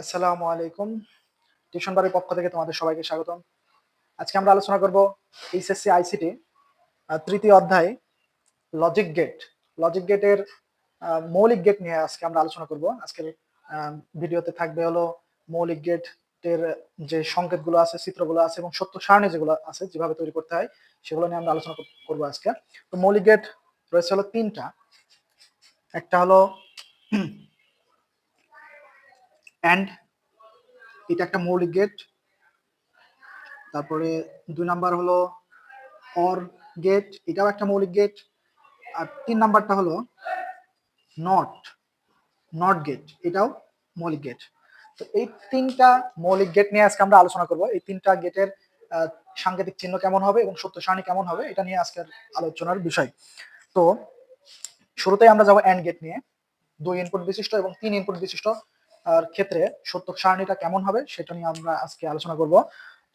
আসসালামু আলাইকুম। টিউশন বাড়ির পক্ষ থেকে তোমাদের সবাইকে স্বাগতম। আজকে আমরা আলোচনা করব এইচএসসি, আইসিটি তৃতীয় অধ্যায় লজিক গেট লজিক গেটের মৌলিক গেট নিয়ে আজকে আমরা আলোচনা করব। আজকের ভিডিওতে থাকবে হলো মৌলিক গেটের যে সংকেতগুলো আছে, চিত্রগুলো আছে এবং সত্য সারণী যেগুলো আছে, যেভাবে তৈরি করতে হয়, সেগুলো নিয়ে আমরা আলোচনা করব আজকে। তো মৌলিক গেট রয়েছে হলো তিনটা। একটা হলো অ্যান্ড এটা একটা মৌলিক গেট তারপরে দুই নাম্বার হলো অর গেট এটাও একটা মৌলিক গেট আর তিন নাম্বারটা হলো নট নট গেট এটাও মৌলিক গেট তো এই তিনটা মৌলিক গেট নিয়ে আজকে আমরা আলোচনা করব। এই তিনটা গেটের সাংকেতিক চিহ্ন কেমন হবে এবং সত্য সারণী কেমন হবে, এটা নিয়ে আজকের আলোচনার বিষয়। তো শুরুতেই আমরা যাব অ্যান্ড গেট নিয়ে। দুই ইনপুট বিশিষ্ট এবং তিন ইনপুট বিশিষ্ট। ক্ষেত্রে সত্য সারণীটা কেমন হবে সেটা নিয়ে আমরা আজকে আলোচনা করব।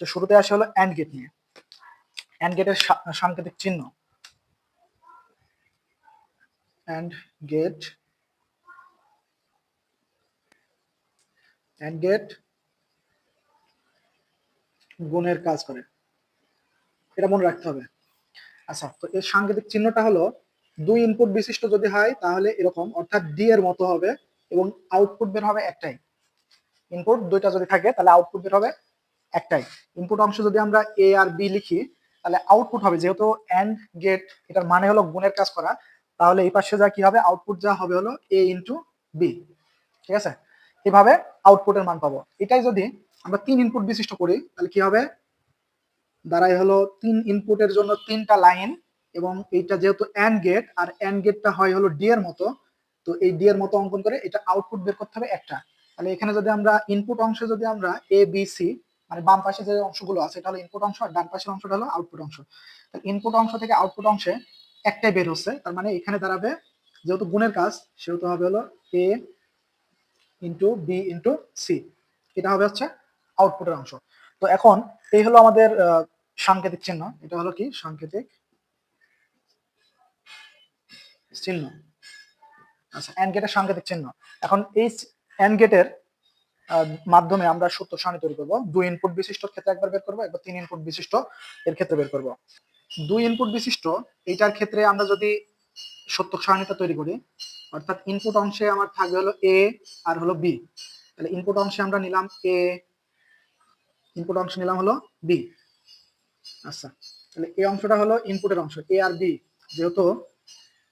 তো শুরুতে আসে হলো অ্যান্ড গেট নিয়ে। অ্যান্ড গেটের সাংকেতিক চিহ্ন। অ্যান্ড গেট অ্যান্ড গেট গুণের কাজ করে। এটা মনে রাখতে হবে। আচ্ছা তো এর সাংকেতিক চিহ্নটা হলো দুই ইনপুট বিশিষ্ট যদি হয় তাহলে এরকম, অর্থাৎ ডি এর মতো হবে। এবং আউটপুট বের হবে একটাই। ইনপুট দুইটা যদি থাকে, তাহলে আউটপুট বের হবে একটাই। ইনপুট অংশ যদি আমরা এ আর বি লিখি, তাহলে আউটপুট হবে। যেহেতু অ্যান্ড গেট এটার মানে হলো গুণের কাজ করা, তাহলে এই পাশে যা কি হবে? আউটপুট যা হবে হলো এ ইন্টু বি ঠিক আছে? এভাবে আউটপুটের মান পাবো। এটাই যদি আমরা তিন ইনপুট বিশিষ্ট করি, তাহলে কি হবে? দাঁড়াই হলো তিন ইনপুটের জন্য তিনটা লাইন এবং এইটা যেহেতু অ্যান্ড গেট আর অ্যান্ড গেটটা হয় হলো ডি এর মতো তো এই ডি এর মতো অঙ্কন করে এটা আউটপুট বের করতে হবে একটা। তাহলে এখানে যদি আমরা ইনপুট অংশে যদি আমরা এ বি সি মানে বাম পাশে যে অংশগুলো আছে, এটা হলো ইনপুট অংশ আর ডান পাশের অংশটা হলো আউটপুট অংশ। ইনপুট অংশ থেকে আউটপুট অংশে একটাই বের হচ্ছে, তার মানে এখানে দাঁড়াবে যেহেতু গুণের কাজ, সেহেতু হবে হলো a into b into c এটা হবে হচ্ছে আউটপুটের অংশ। তো এখন এই হলো আমাদের সাংকেতিক চিহ্ন। এটা হলো কি? সাংকেতিক চিহ্ন। আচ্ছা। এন্ড গেটের সাংকেতিক চিহ্ন। এখন এই এন্ড গেটের মাধ্যমে আমরা সত্য সারণী তৈরি করব। দুই ইনপুট বিশিষ্ট ক্ষেত্রে একবার বের করব, একবার তিন ইনপুট বিশিষ্ট এর ক্ষেত্রে বের করব। দুই ইনপুট বিশিষ্ট, এইটার ক্ষেত্রে আমরা যদি সত্য সারণীটা তৈরি করি, অর্থাৎ ইনপুট অংশে আমার থাকবে হলো এ আর হলো বি তাহলে ইনপুট অংশে আমরা নিলাম এ ইনপুট অংশ নিলাম হলো বি আচ্ছা তাহলে এই অংশটা হলো ইনপুটের অংশ এ আর বি যেহেতু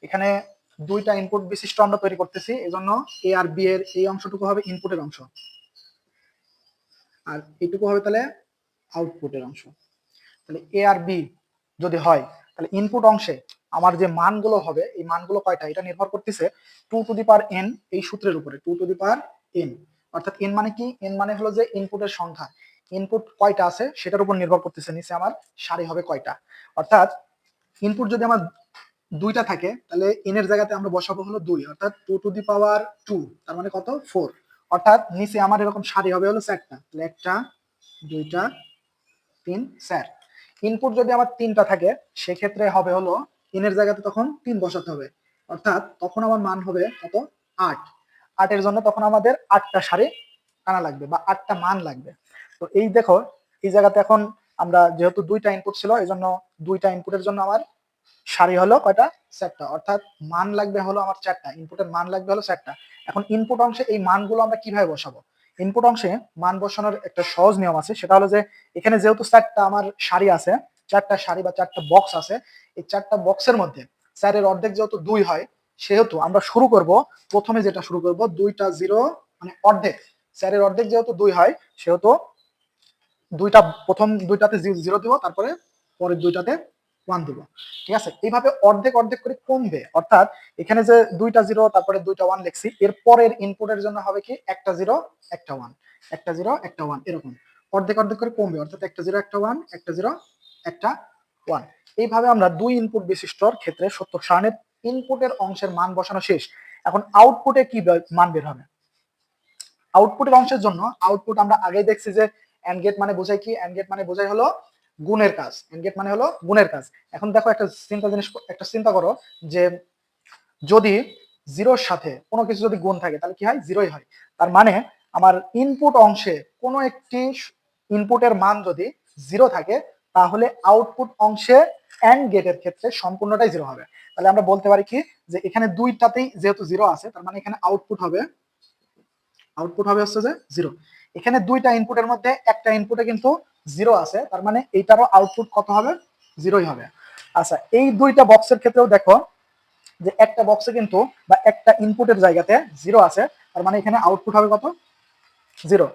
এখানে দুইটা ইনপুট বিশিষ্ট আমরা তৈরি করতেছি, এজন্য এ আর বি এর এই অংশটুকু হবে ইনপুটের অংশ। আর এইটুকু হবে তাহলে আউটপুটের অংশ। তাহলে এ আর বি যদি হয়, তাহলে ইনপুট অংশে আমার যে মানগুলো হবে, এই মানগুলো কয়টা? এটা নির্ভর করতেছে two to the power n এই সূত্রের উপরে two to the power n অর্থাৎ এন মানে কি? এন মানে হলো যে ইনপুটের সংখ্যা। ইনপুট কয়টা আছে? সেটার উপর নির্ভর করতেছে, নিচে আমার সারি হবে কয়টা? অর্থাৎ ইনপুট যদি আমার দুইটা থাকে, তাহলে এন এর জায়গাতে আমরা বসাবো হলো দুই, অর্থাৎ two to the power two তার মানে কত? ফোর অর্থাৎ নিচে আমার এরকম সারি হবে হলো চারটা তাহলে একটা, দুইটা, তিন চার ইনপুট যদি আমার তিনটা থাকে, সেক্ষেত্রে হবে হলো এর জায়গাতে তখন তিন বসাতে হবে, অর্থাৎ তখন আমার মান হবে কত? আট। আটের জন্য তখন আমাদের আটটা সারি টানা লাগবে বা আটটা মান লাগবে। তো এই দেখো, এই জায়গাতে এখন আমরা যেহেতু দুইটা ইনপুট ছিল এই জন্য দুইটা ইনপুটের জন্য আমার সারি হলো কয়টা? চারটা। অর্থাৎ মান লাগবে হলো আমার চারটা। ইনপুটের মান লাগবে হলো চারটা। এখন ইনপুট অংশে এই মানগুলো আমরা কীভাবে বসাবো? ইনপুট অংশে মান বসানোর একটা সহজ নিয়ম আছে। সেটা হলো যে এখানে যেহেতু চারটা আমার সারি আছে, চারটা সারি বা চারটা বক্স আছে, এই চারটা বক্সের মধ্যে চারের অর্ধেক যেহেতু দুই হয়, সেহেতু আমরা শুরু করব, প্রথমে যেটা শুরু করব, দুইটা জিরো মানে অর্ধেক। চারের অর্ধেক যেহেতু দুই হয়, সেহেতু দুইটা, প্রথম দুইটাতে জিরো দিব, তারপরে পরের দুইটাতে ওয়ান দিব। ঠিক আছে? এইভাবে অর্ধেক অর্ধেক করে কমবে। অর্থাৎ এখানে যে দুইটা জিরো তারপরে দুইটা ওয়ান লিখছি, এর পরের ইনপুটের জন্য হবে কি? একটা জিরো একটা ওয়ান একটা জিরো একটা ওয়ান এরকম। অর্ধেক অর্ধেক করে কমবে। অর্থাৎ একটা জিরো একটা ওয়ান একটা জিরো একটা ওয়ান এইভাবে আমরা দুই ইনপুট বিশিষ্টর ক্ষেত্রে সত্য সারণীর ইনপুটের অংশের মান বসানো শেষ। এখন আউটপুটে কি মান বের হবে? আউটপুটের অংশের জন্য আউটপুট আমরা আগেই দেখছি যে এন্ড গেট মানে বোঝায় কি? এন্ড গেট মানে বোঝায় হলো গুণের কাজ এন্ড গেট মানে হলো গুণের কাজ। এখন দেখো একটা চিন্তা জিনিস, একটা চিন্তা করো যে যদি জিরোর সাথে কোনো কিছু যদি গুণ থাকে, তাহলে কি হয়? জিরোই হয়। তার মানে আমার ইনপুট অংশে কোনো একটি ইনপুটের মান যদি জিরো থাকে, তাহলে আউটপুট অংশে অ্যান্ড গেটের ক্ষেত্রে সম্পূর্ণটাই জিরো হবে। তাহলে আমরা বলতে পারি কি? যে এখানে দুইটাতেই যেহেতু জিরো আছে, তার মানে এখানে আউটপুট হবে আউটপুট হবে হচ্ছে যে জিরো এখানে দুইটা ইনপুটের মধ্যে একটা ইনপুটে কিন্তু জিরো আছে, তার মানে এইটারও আউটপুট কত হবে? জিরোই হবে। আচ্ছা এই দুইটা বক্সের ক্ষেত্রেও দেখো যে একটা বক্সে কিন্তু বা একটা ইনপুটের জায়গাতে জিরো আছে, তার মানে এখানে আউটপুট হবে কত? জিরো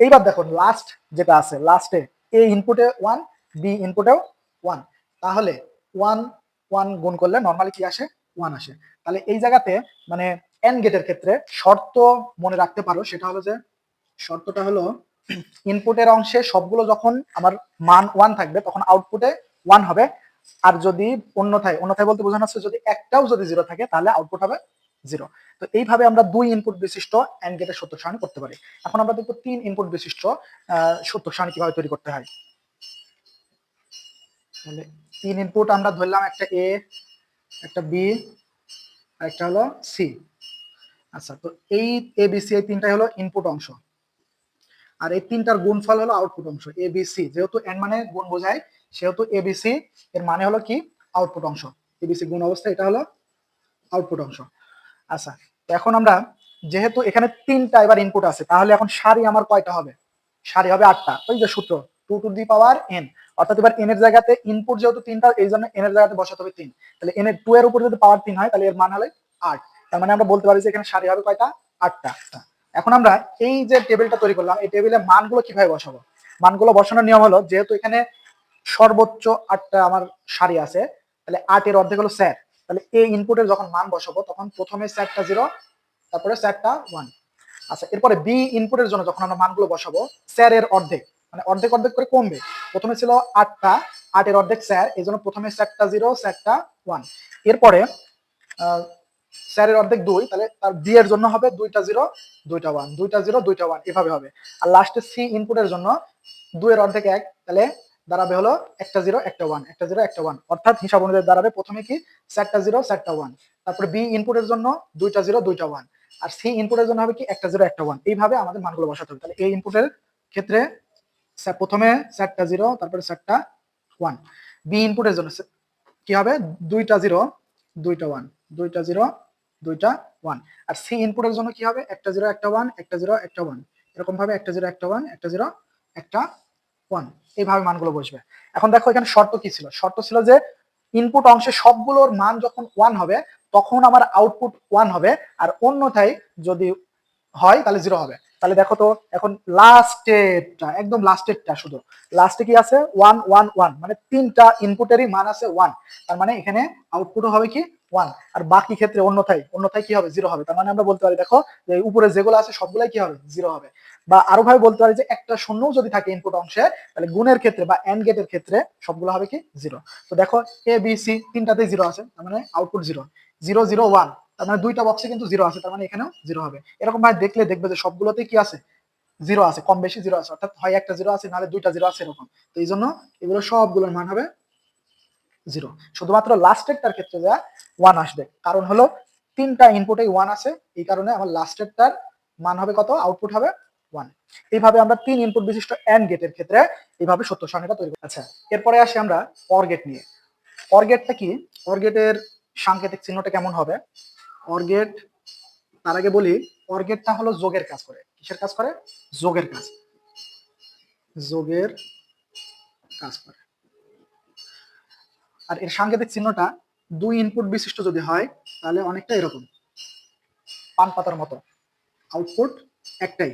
এইবার দেখো লাস্ট যেটা আছে লাস্টে এ ইনপুটে ওয়ান বি ইনপুটেও ওয়ান তাহলে ওয়ান ওয়ান গুণ করলে নর্মালি কি আসে? ওয়ান আসে। তাহলে এই জায়গাতে মানে এন গেটের ক্ষেত্রে শর্ত মনে রাখতে পারো, সেটা হলো যে শর্তটা হলো ইনপুটের অংশে সবগুলো যখন আমার মান ওয়ান থাকবে, তখন আউটপুটে ওয়ান হবে। আর যদি অন্যথায় অন্যথায় বলতে বোঝানো হচ্ছে যদি একটাও যদি জিরো থাকে, তাহলে আউটপুট হবে জিরো তো এইভাবে আমরা দুই ইনপুট বিশিষ্ট অ্যান্ড গেটের সত্য সারণী করতে পারি। এখন আমরা দেখব তিন ইনপুট বিশিষ্ট সত্য সারণী কীভাবে তৈরি করতে হয়। তাহলে তিন ইনপুট আমরা ধরলাম একটা এ একটা বি আর একটা হলো সি আচ্ছা তো এই এ বি সি এই তিনটাই হলো ইনপুট অংশ। আর এই তিনটার গুণফল হলো আউটপুট অংশ এ বি সি যেহেতু এন মানে গুণ বোঝায়, সেহেতু এ বি সি এর মানে হলো কি? আউটপুট অংশ। এ বি সি গুণ অবস্থা, এটা হলো আউটপুট অংশ। আচ্ছা এখন আমরা যেহেতু এখানে তিনটা এবার ইনপুট আছে, তাহলে এখন সারি আমার কয়টা হবে? সারি হবে আটটা। ওই যে সূত্র two to the power n অর্থাৎ এবার এন এর জায়গাতে ইনপুট যেহেতু তিনটা, এই জন্য এন এর জায়গাতে বসাতে হবে তিন। তাহলে এন এর টু এর উপর যদি পাওয়ার তিন হয়, তাহলে এর মান হলে আট। তার মানে আমরা বলতে পারি যে এখানে সারি হবে কয়টা? আটটা। এখন আমরা এই যে টেবিলটা তৈরি করলাম, এই টেবিলে মানগুলো কীভাবে বসাবো? মানগুলো বসানোর নিয়ম হলো, যেহেতু এখানে সর্বোচ্চ আটটা আমার সারি আছে, তাহলে আটের অর্ধেক হলো স্যার তাহলে এই ইনপুটের যখন মান বসাবো, তখন প্রথমে স্যারটা জিরো তারপরে স্যারটা ওয়ান আচ্ছা এরপরে বি ইনপুটের জন্য যখন আমরা মানগুলো বসাবো স্যার এর অর্ধেক মানে অর্ধেক অর্ধেক করে কমবে। প্রথমে ছিল আটটা আটের অর্ধেক স্যার এই জন্য প্রথমে স্যারটা জিরো স্যারটা ওয়ান এরপরে স্যারের অর্ধেক দুই, তাহলে তার বি এর জন্য হবে দুইটা জিরো দুইটা ওয়ান দুইটা জিরো দুইটা ওয়ান এভাবে হবে। আর লাস্টে সি ইনপুটের জন্য দুইয়ের অর্ধেক এক, তাহলে দাঁড়াবে হলো একটা জিরো একটা ওয়ান একটা জিরো একটা ওয়ান অর্থাৎ হিসাব অনুযায়ী দাঁড়াবে প্রথমে কি? চারটা জিরো চারটা ওয়ান তারপরে বি ইনপুটের জন্য দুইটা জিরো দুইটা ওয়ান আর সি ইনপুটের জন্য হবে কি? একটা জিরো একটা ওয়ান এইভাবে আমাদের মানগুলো বসাতে হবে। তাহলে এই ইনপুটের ক্ষেত্রে প্রথমে চারটা জিরো তারপরে চারটা ওয়ান বি ইনপুটের জন্য কি হবে? দুইটা জিরো দুইটা ওয়ান দুইটা জিরো, দুইটা ওয়ান। আর সি ইনপুটের জন্য কি হবে? একটা জিরো, একটা ওয়ান, একটা জিরো, একটা ওয়ান। এরকম ভাবে একটা জিরো, একটা ওয়ান, একটা জিরো, একটা ওয়ান। এইভাবে মানগুলো বসবে। এখন দেখো এখানে শর্ত কি ছিল? শর্ত ছিল যে ইনপুট অংশে সবগুলোর মান যখন ওয়ান হবে, তখন আমার আউটপুট ওয়ান হবে। আর অন্যথায় যদি হয়, তাহলে জিরো হবে। তাহলে দেখো তো, এখন লাস্টেরটা একদম লাস্টেরটা শুধু। লাস্টে কি আছে? One one one. মানে তিনটা ইনপুটেরই মান আছে ওয়ান। তার মানে এখানে আউটপুটও হবে কি? ওয়ান আর বাকি ক্ষেত্রে অন্যথায় অন্যথায় কি হবে? জিরো হবে। তার মানে আমরা বলতে পারি, দেখো, যে উপরে যেগুলো আছে, সবগুলাই কি হবে? জিরো হবে। বা আরও ভাবে বলতে পারি যে একটা শূন্য যদি থাকে ইনপুট অংশে, তাহলে গুণের ক্ষেত্রে বা এন্ড গেটের ক্ষেত্রে সবগুলো হবে কি? জিরো তো দেখো এ বি সি তিনটাতেই জিরো আছে, তার মানে output zero zero zero one তার মানে দুইটা বক্সে কিন্তু জিরো আছে, তার মানে এখানেও জিরো হবে। এরকম ভাবে দেখলে দেখবে যে সবগুলোতেই কি আছে? জিরো আছে, কম বেশি জিরো আছে। অর্থাৎ হয় একটা জিরো আছে, নাহলে দুইটা জিরো আছে এরকম। তো এই জন্য এগুলো সবগুলোর মান হবে জিরো শুধুমাত্র লাস্টেরটার ক্ষেত্রে যা ওয়ান আসবে। কারণ হলো তিনটা ইনপুটে ওয়ান আছে, এই কারণে আমার লাস্টেরটার মান হবে কত? আউটপুট হবে ওয়ান এইভাবে আমরা তিন ইনপুট বিশিষ্ট এন্ড গেটের ক্ষেত্রে এইভাবে সত্য সারণীটা তৈরি আচ্ছা এরপরে আসি আমরা অর গেট নিয়ে। অর গেটটা কি? অর গেটের সাংকেতিক চিহ্নটা কেমন হবে? অর গেট তার আগে বলি অর গেটটা হলো যোগের কাজ করে। কিসের কাজ করে? যোগের কাজ। যোগের কাজ করে। আর এর সাংকেতিক চিহ্নটা দুই ইনপুট বিশিষ্ট যদি হয়, তাহলে অনেকটা এরকম। পান পাতার মতো। আউটপুট একটাই।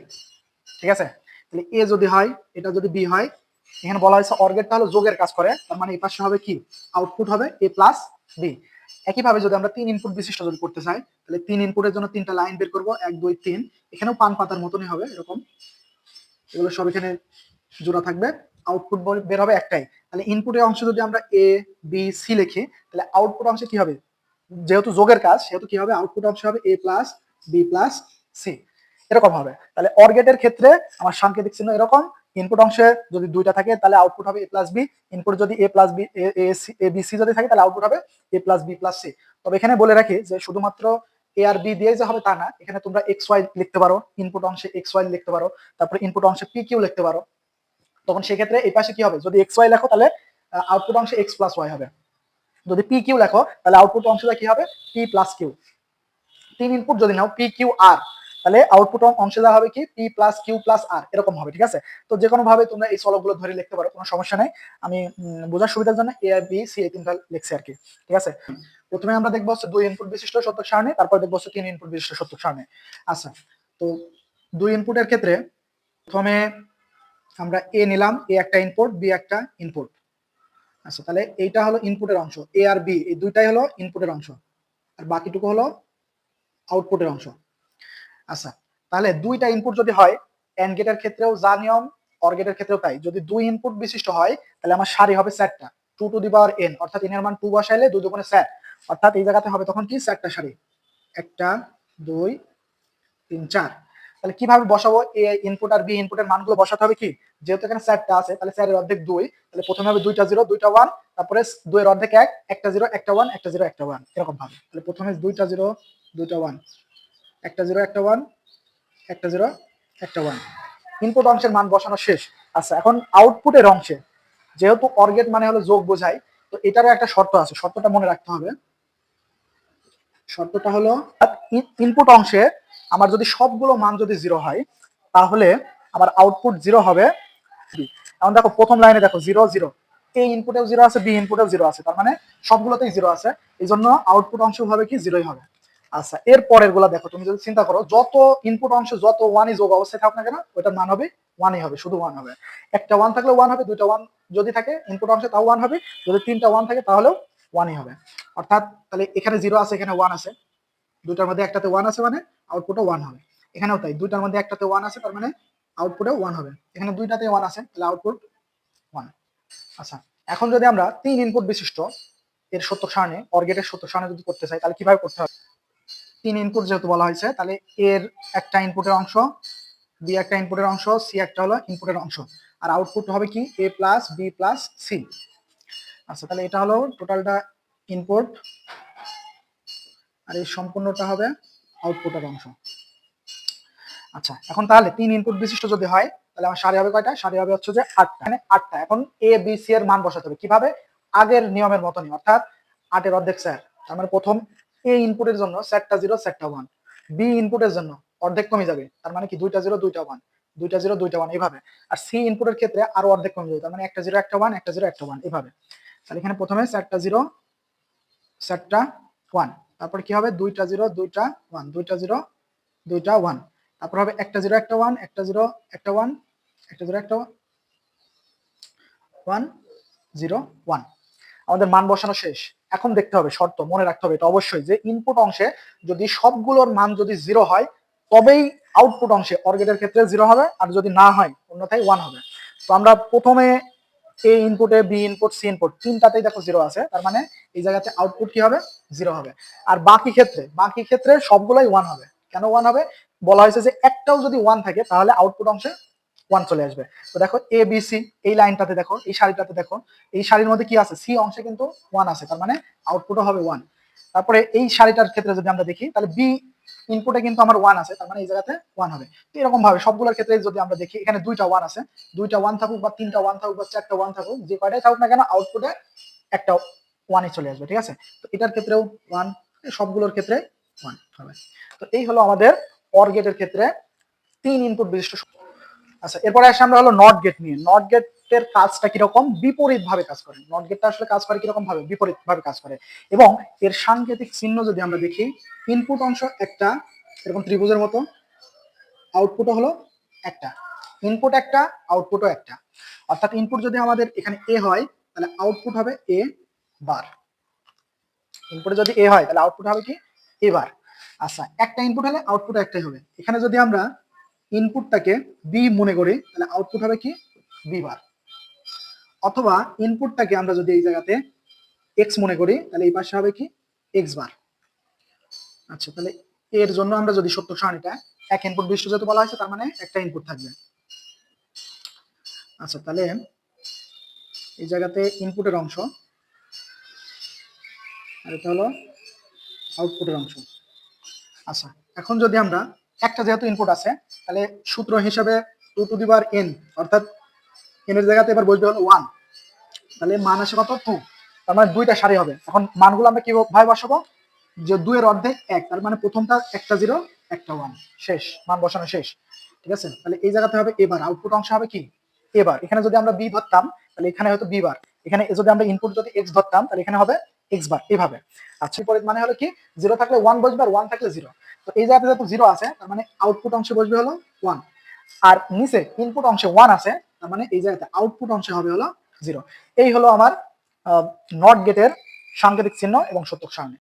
ঠিক আছে? তাহলে এ যদি হয়, এটা যদি বি হয়, এখানে বলা হয়েছে অর্গেটটা হলো যোগের কাজ করে। তার মানে এই পাশে হবে কি? আউটপুট হবে এ প্লাস বি একইভাবে যদি আমরা তিন ইনপুট বিশিষ্ট যদি করতে চাই, তাহলে তিন ইনপুটের জন্য তিনটা লাইন বের করব। এক, দুই, তিন। এখানেও পান পাতার মতনই হবে, এরকম। এগুলো সব এখানে জোড়া থাকবে। আউটপুট বের হবে একটাই। তাহলে ইনপুটের অংশ যদি আমরা এ বি সি লিখি, তাহলে আউটপুট অংশে কি হবে? যেহেতু যোগের কাজ, সেহেতু কি হবে? আউটপুট অংশ হবে a plus b plus c এরকম হবে। তাহলে অর গেটের ক্ষেত্রে আমার সাংকেতিক চিহ্ন এরকম। ইনপুট অংশে যদি দুইটা থাকে, তাহলে আউটপুট হবে এ প্লাস বি ইনপুট যদি a plus b a b c যদি থাকে, তাহলে আউটপুট হবে a plus b plus c তবে এখানে বলে রাখি যে শুধুমাত্র এ আর বি দিয়ে যে হবে তা না, এখানে তোমরা এক্স ওয়াই লিখতে পারো। ইনপুট অংশে এক্স ওয়াই লিখতে পারো। তারপরে ইনপুট অংশে পি কিউ লিখতে পারো। তখন সেক্ষেত্রে এই পাশে কি হবে? যদি এক্স ওয়াই লেখো, তাহলে আউটপুট অংশে এক্স প্লাস ওয়াই হবে। যদি পি কিউ লেখো, তাহলে আউটপুট অংশটা কি হবে? পি প্লাস কিউ তিন ইনপুট যদি নাও পি কিউ আর তাহলে আউটপুট অংশে দেওয়া হবে কি? পি প্লাস কিউ প্লাস আর এরকম হবে, ঠিক আছে? তো যে কোনো ভাবে তোমরা এই সলভগুলো ধরে লিখতে পারো, কোনো সমস্যা নেই। আমি বোঝার সুবিধার জন্য এ আর বি সি এই তিনটা লিখছি আর কি, ঠিক আছে? প্রথমে আমরা দেখব হচ্ছে দুই ইনপুট বিশিষ্ট সত্যক সারণী, তারপর দেখব হচ্ছে তিন ইনপুট বিশিষ্ট সত্যক সারণী। আচ্ছা তো দুই ইনপুটের ক্ষেত্রে প্রথমে আমরা এ নিলাম এ একটা ইনপুট বি একটা ইনপুট আচ্ছা তাহলে এইটা হলো ইনপুটের অংশ এ আর বি এই দুইটাই হলো ইনপুটের অংশ, আর বাকিটুকু হলো আউটপুটের অংশ। আচ্ছা তাহলে দুইটা ইনপুট যদি হয় এন্ড গেটের ক্ষেত্রেও যা নিয়ম অর গেটের ক্ষেত্রেও তাই। যদি দুই ইনপুট বিশিষ্ট হয়, তাহলে আমার সারি হবে সেটটা two to the power n অর্থাৎ এন এর মান টু বসাইলে দুই দুগুণে সেট অর্থাৎ এই জায়গাতে হবে তখন কি? সেটটা সারি। একটা, দুই, তিন, চার। তাহলে কীভাবে বসাবো? এ ইনপুট আর বি ইনপুটের মানগুলো বসাতে হবে কি? যেহেতু এখানে সেটটা আছে, তাহলে স্যারের অর্ধেক দুই। তাহলে প্রথমে হবে দুইটা জিরো দুইটা ওয়ান তারপরে দুইয়ের অর্ধেক এক, একটা জিরো একটা ওয়ান একটা জিরো একটা ওয়ান এরকম ভাবে। তাহলে প্রথমে দুইটা জিরো দুইটা ওয়ান একটা জিরো একটা ওয়ান একটা জিরো একটা ওয়ান ইনপুট অংশের মান বসানো শেষ। আচ্ছা এখন আউটপুটের অংশে, যেহেতু অর্গেট মানে হলো যোগ বোঝায়, তো এটারও একটা শর্ত আছে। শর্তটা মনে রাখতে হবে। শর্তটা হলো ইনপুট অংশে আমার যদি সবগুলো মান যদি জিরো হয়, তাহলে আমার আউটপুট জিরো হবে এখন দেখো, প্রথম লাইনে দেখো জিরো জিরো এ ইনপুটেও জিরো আছে বি ইনপুটেও জিরো আছে। তার মানে সবগুলোতেই জিরো আছে। এই জন্য আউটপুট অংশ হবে কি? জিরোই হবে। আচ্ছা এর পরেরগুলা দেখো, তুমি যদি চিন্তা করো, যত ইনপুট অংশ, যত ওয়ানই যোগ অবস্থায় থাকুক না কেন ওটার মান হবে ওয়ানই হবে, শুধু ওয়ান হবে। একটা ওয়ান থাকলে ওয়ান হবে, দুইটা ওয়ান যদি থাকে ইনপুট অংশে, তাও ওয়ান হবে। যদি তিনটা ওয়ান থাকে, তাহলেও ওয়ানই হবে। অর্থাৎ, তাহলে এখানে জিরো আছে, এখানে ওয়ান আছে। দুইটার মধ্যে একটাতে ওয়ান আছে মানে আউটপুটও ওয়ান হবে। এখানেও তাই, দুইটার মধ্যে একটাতে ওয়ান আছে, তার মানে আউটপুটে ওয়ান হবে। এখানে দুইটাতে ওয়ান আছে, তাহলে আউটপুট ওয়ান আচ্ছা এখন যদি আমরা তিন ইনপুট বিশিষ্ট এর সত্য সারণী অর্গেটের সত্য সারণী যদি করতে চাই, তাহলে কীভাবে করতে হবে? তিন ইনপুট যেহেতু বলা হয়েছে, তাহলে এর একটা ইনপুটের অংশ, বি একটা ইনপুটের অংশ, সি একটা হলো ইনপুটের অংশ। আর আউটপুট হবে কি? A plus b plus c আচ্ছা তাহলে এটা হলো টোটালটা ইনপুট আর এই সম্পূর্ণটা হবে আউটপুটের অংশ। আচ্ছা এখন তাহলে তিন ইনপুট বিশিষ্ট যদি হয়, তাহলে আমার সারি হবে কয়টা? সারি হবে হচ্ছে যে আটটা। মানে আটটা। এখন এ বি সি এর মান বসাতে হবে। কীভাবে? আগের নিয়মের মতনই। অর্থাৎ আটের অর্ধেক স্যার তার মানে প্রথম এ ইনপুটের জন্য সেটটা জিরো সেটটা ওয়ান বি ইনপুটের জন্য অর্ধেক কমে যাবে। তার মানে কি? দুইটা জিরো দুইটা ওয়ান দুইটা জিরো দুইটা ওয়ান এইভাবে। আর সি ইনপুটের ক্ষেত্রে আরও অর্ধেক কমে যাবে। তার মানে একটা জিরো একটা ওয়ান একটা জিরো একটা ওয়ান এইভাবে। তাহলে এখানে প্রথমে সেটটা জিরো সেটটা ওয়ান তারপর কি হবে? দুইটা জিরো, দুইটা ওয়ান দুইটা জিরো, দুইটা ওয়ান তারপর হবে একটা জিরো, একটা ওয়ান একটা জিরো, একটা ওয়ান একটা জিরো, একটা ওয়ান জিরো ওয়ান আমাদের মান বসানো শেষ। এখন দেখতে হবে শর্ত, মনে রাখতে হবে এটা অবশ্যই যে ইনপুট অংশে যদি সবগুলোর মান যদি জিরো হয়, তবেই আউটপুট অংশে অর্গেটের ক্ষেত্রে জিরো হবে, আর যদি না হয়, অন্যথায় ওয়ান হবে। তো আমরা প্রথমে এ ইনপুটে বি ইনপুট সি ইনপুট তিনটাতেই দেখো জিরো আছে। তার মানে এই জায়গাতে আউটপুট কি হবে? জিরো হবে। আর বাকি ক্ষেত্রে বাকি ক্ষেত্রে সবগুলোই ওয়ান হবে। কেন ওয়ান হবে? বলা হয়েছে যে একটাও যদি ওয়ান থাকে, তাহলে আউটপুট অংশে ওয়ান চলে আসবে। তো দেখো এ বি সি এই লাইনটাতে দেখো, এই শাড়িটাতে দেখো, এই শাড়ির মধ্যে কি আছে? সি অংশে কিন্তু ওয়ান আছে, তার মানে আউটপুটও হবে ওয়ান তারপরে এই শাড়িটার ক্ষেত্রে যদি আমরা দেখি, তাহলে বি ইনপুটে কিন্তু আমার ওয়ান আছে, তার মানে এই জায়গাতে ওয়ান হবে। তো এরকম ভাবে সবগুলোর ক্ষেত্রে যদি আমরা দেখি, এখানে দুইটা ওয়ান আছে। দুইটা ওয়ান থাকুক বা তিনটা ওয়ান থাকুক বা চারটা ওয়ান থাকুক, যে কয়টাই থাকুক না কেন আউটপুটে একটা ওয়ানই চলে আসবে, ঠিক আছে? তো এটার ক্ষেত্রেও ওয়ান সবগুলোর ক্ষেত্রে ওয়ান হবে। তো এই হলো আমাদের অর গেটের ক্ষেত্রে তিন ইনপুট বিশিষ্ট আচ্ছা এরপরে আসে আমরা হলো নট গেট নিয়ে। নট গেটের কাজটা কীরকম? বিপরীত ভাবে কাজ করে। নট গেটটা আসলে কাজ করে কীরকম ভাবে বিপরীত ভাবে কাজ করে। এবং এর সাংকেতিক চিহ্ন যদি আমরা দেখি ইনপুট অংশ একটা, এরকম ত্রিভুজের মতো। আউটপুটও হলো একটা। ইনপুট একটা আউটপুটও একটা। অর্থাৎ ইনপুট যদি আমাদের এখানে এ হয়, তাহলে আউটপুট হবে এ বার ইনপুট যদি এ হয়, তাহলে আউটপুট হবে কি? এ বার আচ্ছা একটা ইনপুট হলে আউটপুট একটাই হবে। এখানে যদি আমরা ইনপুটটাকে বি মনে করি, তাহলে আউটপুট হবে কি? বি বার অথবা ইনপুটটাকে আমরা যদি এই জায়গাতে এক্স মনে করি, তাহলে এই পাশে হবে কি? এক্স বার আচ্ছা তাহলে এর জন্য আমরা যদি সত্য সারণীটা, এক ইনপুট বিশিষ্ট যেহেতু বলা হয়েছে, তার মানে একটা ইনপুট থাকবে। আচ্ছা তাহলে এই জায়গাতে ইনপুটের অংশ, আর এটা হলো আউটপুটের অংশ। আচ্ছা এখন যদি আমরা একটা যেহেতু ইনপুট আছে, তাহলে সূত্র হিসাবে টু টু দি বার এন অর্থাৎ এন এর জায়গাতে এবার বসবে হলো ওয়ান তাহলে মান আসে কত? টু তার মানে দুইটা সারি হবে। এখন মানগুলো আমরা কীভাবে বসাবো? যে দুইয়ের অর্ধেক এক। তার মানে প্রথমটা একটা জিরো একটা ওয়ান শেষ। মান বসানো শেষ। ঠিক আছে? তাহলে এই জায়গাতে হবে এবার। আউটপুট অংশ হবে কি? এবার। এখানে যদি আমরা বি ধরতাম, তাহলে এখানে হয়তো বি বার। এখানে যদি আমরা ইনপুট যদি এক্স ধরতাম, তাহলে এখানে হবে এক্স বার। এইভাবে আচ্ছা পরে মানে হলো কি? জিরো থাকলে ওয়ান বসবে আর ওয়ান থাকলে জিরো তো এই জায়গাতে যেহেতু জিরো আছে, তার মানে আউটপুট অংশে বসবে হলো ওয়ান আর নিচে ইনপুট অংশে ওয়ান আছে, তার মানে এই জায়গাতে আউটপুট অংশে হবে হলো জিরো। এই হলো আমার নট গেটের সাংকেতিক চিহ্ন এবং সত্যক সারণী।